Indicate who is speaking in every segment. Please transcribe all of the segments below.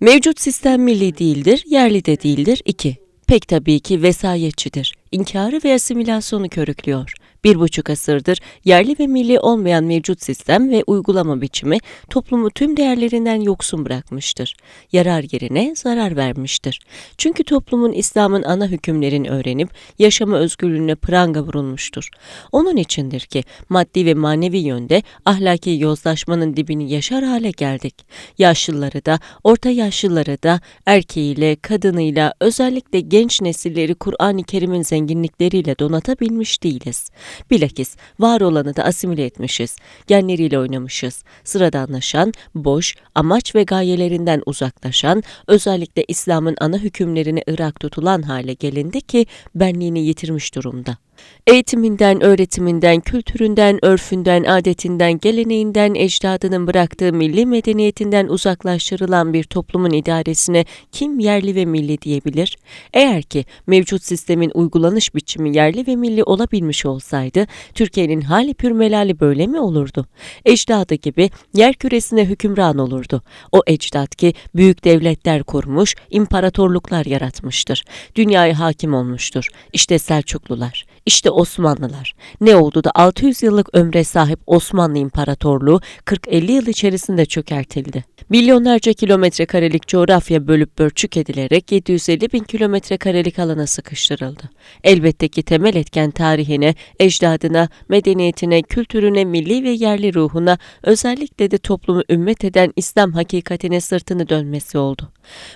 Speaker 1: Mevcut sistem milli değildir, yerli de değildir. 2. Pek tabii ki vesayetçidir. İnkarı ve asimilasyonu körüklüyor. Bir buçuk asırdır yerli ve milli olmayan mevcut sistem ve uygulama biçimi toplumu tüm değerlerinden yoksun bırakmıştır. Yarar yerine zarar vermiştir. Çünkü toplumun İslam'ın ana hükümlerini öğrenip yaşama özgürlüğüne pranga vurulmuştur. Onun içindir ki maddi ve manevi yönde ahlaki yozlaşmanın dibini yaşar hale geldik. Yaşlıları da, orta yaşlıları da, erkeğiyle, kadınıyla, özellikle genç nesilleri Kur'an-ı Kerim'in zenginlikleriyle donatabilmiş değiliz. Bilakis var olanı da asimile etmişiz. Genleriyle oynamışız. Sıradanlaşan, boş, amaç ve gayelerinden uzaklaşan, özellikle İslam'ın ana hükümlerini ırak tutulan hale gelindi ki benliğini yitirmiş durumda. Eğitiminden, öğretiminden, kültüründen, örfünden, adetinden, geleneğinden, ecdadının bıraktığı milli medeniyetinden uzaklaştırılan bir toplumun idaresine kim yerli ve milli diyebilir? Eğer ki mevcut sistemin uygulanış biçimi yerli ve milli olabilmiş olsaydı, Türkiye'nin hali pürmelali böyle mi olurdu? Ecdadı gibi yer küresine hükümran olurdu. O ecdat ki büyük devletler kurmuş, imparatorluklar yaratmıştır. Dünyaya hakim olmuştur. İşte Selçuklular, işte Osmanlılar. Ne oldu da 600 yıllık ömre sahip Osmanlı İmparatorluğu 40-50 yıl içerisinde çökertildi. Milyonlarca kilometre karelik coğrafya bölüp bölçük edilerek 750 bin kilometre karelik alana sıkıştırıldı. Elbette ki temel etken tarihine, ecdadına, medeniyetine, kültürüne, milli ve yerli ruhuna, özellikle de toplumu ümmet eden İslam hakikatine sırtını dönmesi oldu.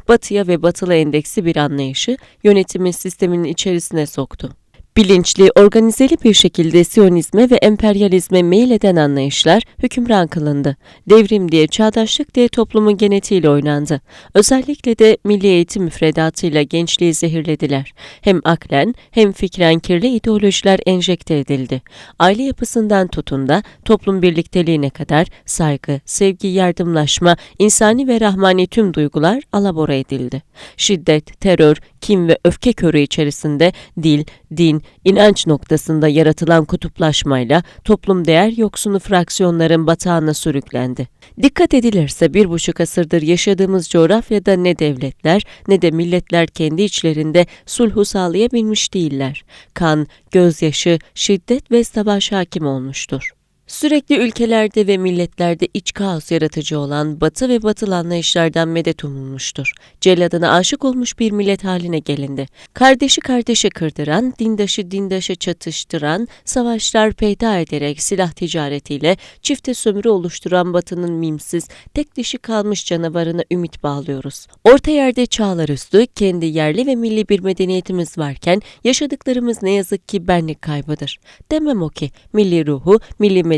Speaker 1: Batıya ve batılı endeksi bir anlayışı yönetimin sisteminin içerisine soktu. Bilinçli, organizeli bir şekilde Siyonizme ve emperyalizme meyleden anlayışlar hükümran kılındı. Devrim diye, çağdaşlık diye toplumun genetiğiyle oynandı. Özellikle de milli eğitim müfredatıyla gençliği zehirlediler. Hem aklen hem fikren kirli ideolojiler enjekte edildi. Aile yapısından tutun da toplum birlikteliğine kadar saygı, sevgi, yardımlaşma, insani ve rahmani tüm duygular alabora edildi. Şiddet, terör, kin ve öfke körü içerisinde dil, din, inanç noktasında yaratılan kutuplaşmayla toplum değer yoksunu fraksiyonların batağına sürüklendi. Dikkat edilirse bir buçuk asırdır yaşadığımız coğrafyada ne devletler ne de milletler kendi içlerinde sulhu sağlayabilmiş değiller. Kan, gözyaşı, şiddet ve savaş hakim olmuştur. Sürekli ülkelerde ve milletlerde iç kaos yaratıcı olan batı ve batılı anlayışlardan medet umulmuştur. Celladına aşık olmuş bir millet haline gelindi. Kardeşi kardeşe kırdıran, dindaşı dindaşı çatıştıran, savaşlar peyda ederek silah ticaretiyle çifte sömürü oluşturan batının mimsiz, tek dişi kalmış canavarına ümit bağlıyoruz. Orta yerde çağlar üstü, kendi yerli ve milli bir medeniyetimiz varken yaşadıklarımız ne yazık ki benlik kaybıdır. Demem o ki milli ruhu, milli medeniyeti,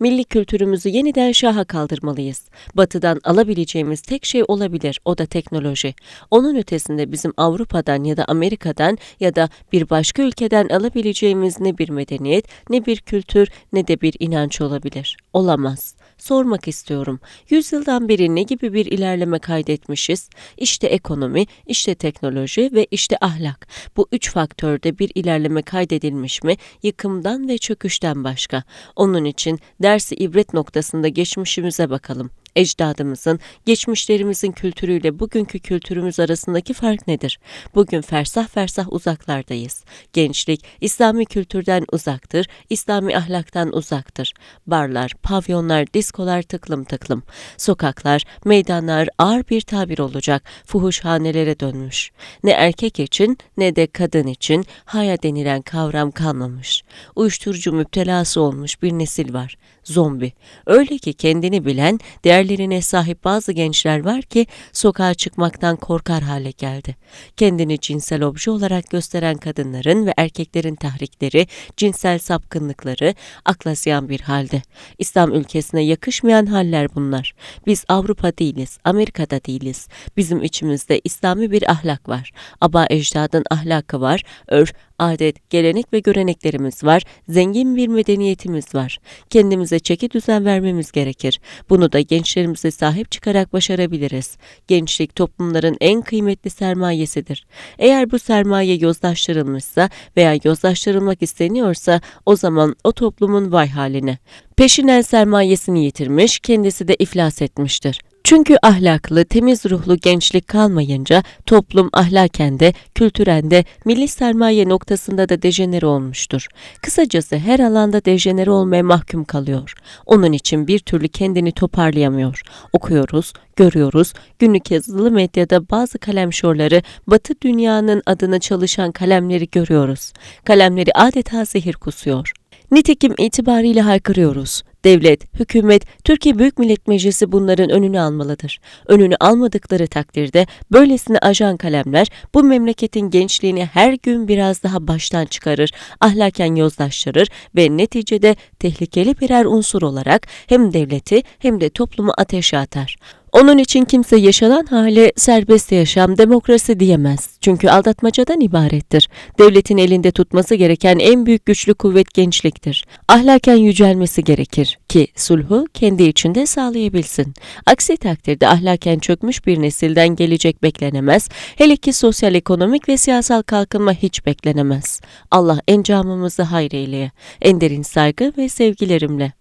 Speaker 1: milli kültürümüzü yeniden şaha kaldırmalıyız. Batıdan alabileceğimiz tek şey olabilir, o da teknoloji. Onun ötesinde bizim Avrupa'dan ya da Amerika'dan ya da bir başka ülkeden alabileceğimiz ne bir medeniyet, ne bir kültür, ne de bir inanç olabilir. Olamaz. Sormak istiyorum. Yüzyıldan beri ne gibi bir ilerleme kaydetmişiz? İşte ekonomi, işte teknoloji ve işte ahlak. Bu üç faktörde bir ilerleme kaydedilmiş mi? Yıkımdan ve çöküşten başka. Onun için dersi ibret noktasında geçmişimize bakalım ecdadımızın, geçmişlerimizin kültürüyle bugünkü kültürümüz arasındaki fark nedir? Bugün fersah fersah uzaklardayız. Gençlik İslami kültürden uzaktır, İslami ahlaktan uzaktır. Barlar, pavyonlar, diskolar tıklım tıklım. Sokaklar, meydanlar ağır bir tabir olacak, fuhuşhanelere dönmüş. Ne erkek için ne de kadın için haya denilen kavram kalmamış. Uyuşturucu müptelası olmuş bir nesil var. Zombi. Öyle ki kendini bilen, değerlerine sahip bazı gençler var ki sokağa çıkmaktan korkar hale geldi. Kendini cinsel obje olarak gösteren kadınların ve erkeklerin tahrikleri, cinsel sapkınlıkları akla ziyan bir halde. İslam ülkesine yakışmayan haller bunlar. Biz Avrupa değiliz, Amerika'da değiliz. Bizim içimizde İslami bir ahlak var. Aba ecdadın ahlakı var, örf, adet, gelenek ve göreneklerimiz var, zengin bir medeniyetimiz var. Kendimize çeki düzen vermemiz gerekir. Bunu da gençlerimize sahip çıkarak başarabiliriz. Gençlik toplumların en kıymetli sermayesidir. Eğer bu sermaye yozlaştırılmışsa veya yozlaştırılmak isteniyorsa o zaman o toplumun vay haline. Peşinen sermayesini yitirmiş, kendisi de iflas etmiştir. Çünkü ahlaklı, temiz ruhlu gençlik kalmayınca toplum ahlaken de, kültüren milli sermaye noktasında da dejenere olmuştur. Kısacası her alanda dejenere olmaya mahkum kalıyor. Onun için bir türlü kendini toparlayamıyor. Okuyoruz, görüyoruz, günlük yazılı medyada bazı kalemşorları, batı dünyanın adına çalışan kalemleri görüyoruz. Kalemleri adeta zehir kusuyor. Nitekim itibariyle haykırıyoruz. Devlet, hükümet, Türkiye Büyük Millet Meclisi bunların önünü almalıdır. Önünü almadıkları takdirde böylesine ajan kalemler bu memleketin gençliğini her gün biraz daha baştan çıkarır, ahlaken yozlaştırır ve neticede tehlikeli birer unsur olarak hem devleti hem de toplumu ateşe atar. Onun için kimse yaşanan hale serbest yaşam, demokrasi diyemez. Çünkü aldatmacadan ibarettir. Devletin elinde tutması gereken en büyük güçlü kuvvet gençliktir. Ahlaken yücelmesi gerekir ki sulhu kendi içinde sağlayabilsin. Aksi takdirde ahlaken çökmüş bir nesilden gelecek beklenemez. Hele ki sosyal, ekonomik ve siyasal kalkınma hiç beklenemez. Allah encamımızı hayreyleye. En derin saygı ve sevgilerimle.